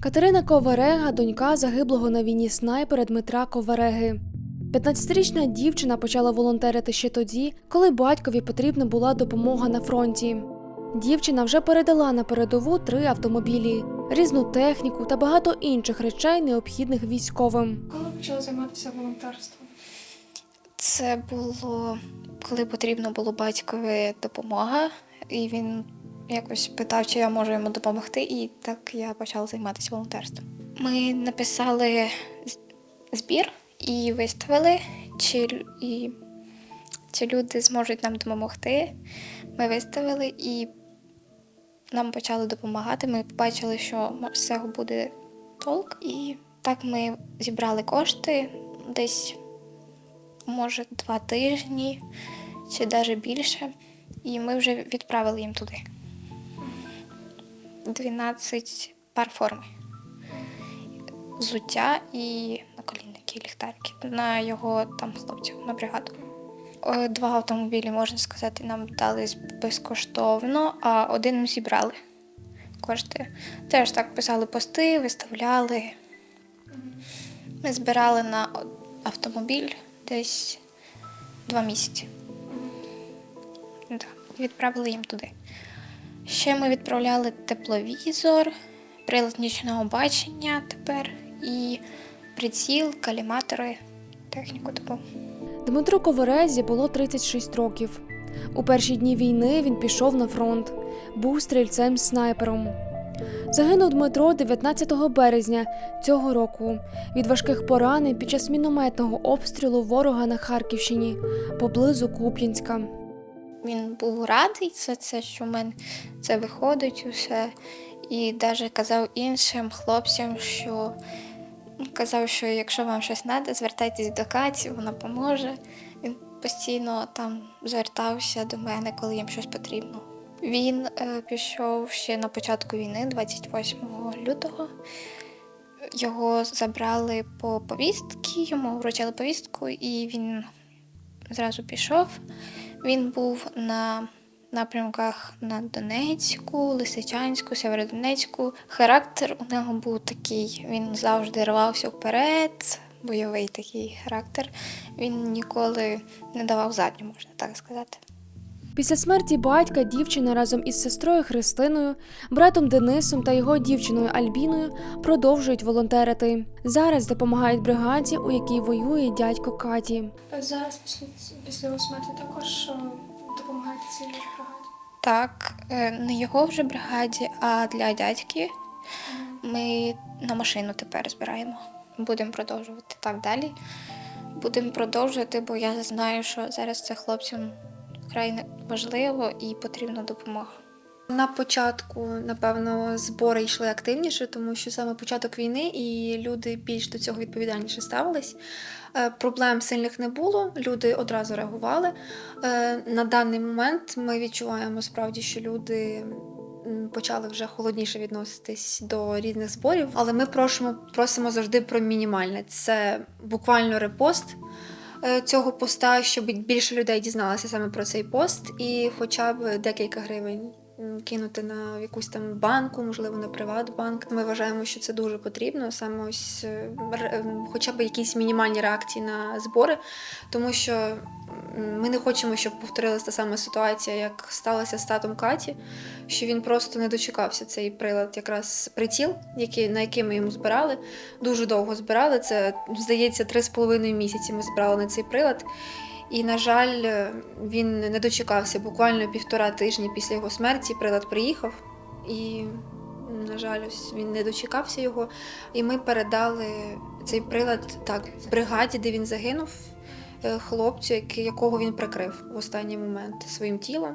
Катерина Коварега, донька загиблого на війні снайпера Дмитра Ковареги. 15-річна дівчина почала волонтерити ще тоді, коли батькові потрібна була допомога на фронті. Дівчина вже передала на передову три автомобілі, різну техніку та багато інших речей, необхідних військовим. Коли почали займатися волонтерством? Це було коли потрібно було батькові допомога, і він якось питав, чи я можу йому допомогти, і так я почала займатися волонтерством. Ми написали збір і виставили, чи, і, чи люди зможуть нам допомогти. Ми виставили і нам почали допомагати. Ми побачили, що з цього буде толк. І так ми зібрали кошти десь може, два тижні чи навіть більше. І ми вже відправили їм туди. 12 пар форми. Взуття і наколінники, ліхтарики на його там хлопців на бригаду. Е, Два автомобілі, можна сказати, нам дали безкоштовно, а один ми зібрали кошти. Теж так писали пости, виставляли. Ми збирали на автомобіль десь два місяці. Відправили їм туди. Ще ми відправляли тепловізор, прилад нічного бачення тепер і приціл, каліматори, техніку таку. Дмитру Коварезі було 36 років. У перші дні війни він пішов на фронт, був стрільцем-снайпером. Загинув Дмитро 19 березня цього року від важких поранень під час мінометного обстрілу ворога на Харківщині поблизу Куп'янська. Він був радий за це, що в мене це виходить усе. І навіть казав іншим хлопцям, що казав, що якщо вам щось треба, звертайтесь до Каті, вона поможе. Він постійно там звертався до мене, коли їм щось потрібно. Він е, пішов ще на початку війни, 28 лютого. Його забрали по повістки, йому вручили повістку, і він зразу пішов. Він був на напрямках на Донецьку, Лисичанську, Сєвєродонецьку. Характер у нього був такий, він завжди рвався вперед, бойовий такий характер. Він ніколи не давав задню, можна так сказати. Після смерті батька дівчина разом із сестрою Христиною, братом Денисом та його дівчиною Альбіною продовжують волонтерити. Зараз допомагають бригаді, у якій воює дядько Каті. Зараз після, після його смерті також е, допомагаєте цій бригаді. Так, е, не його вже бригаді, а для дядьки ми на машину тепер збираємо. Будемо продовжувати так далі. Будемо продовжувати, бо я знаю, що зараз це хлопцям вкрай важливо і потрібна допомога. На початку, напевно, збори йшли активніше, тому що саме початок війни і люди більш до цього відповідальніше ставились. Е, Проблем сильних не було, люди одразу реагували. Е, На даний момент ми відчуваємо справді, що люди почали вже холодніше відноситись до різних зборів, але ми просимо, просимо завжди про мінімальне. Це буквально репост цього поста, щоб більше людей дізналося саме про цей пост, і хоча б декілька гривень кинути на якусь там банку, можливо, на Приватбанк. Ми вважаємо, що це дуже потрібно, саме ось е, хоча б якісь мінімальні реакції на збори, тому що ми не хочемо, щоб повторилася та сама ситуація, як сталося з татом Каті, що він просто не дочекався цей прилад, якраз приціл, який, на який ми йому збирали. Дуже довго збирали. Це, здається, три з половиною місяці ми збирали на цей прилад. І, на жаль, він не дочекався. Буквально півтора тижні після його смерті прилад приїхав. І, на жаль, ось він не дочекався його. І ми передали цей прилад так, бригаді, де він загинув, хлопцю, який- якого він прикрив в останній момент своїм тілом.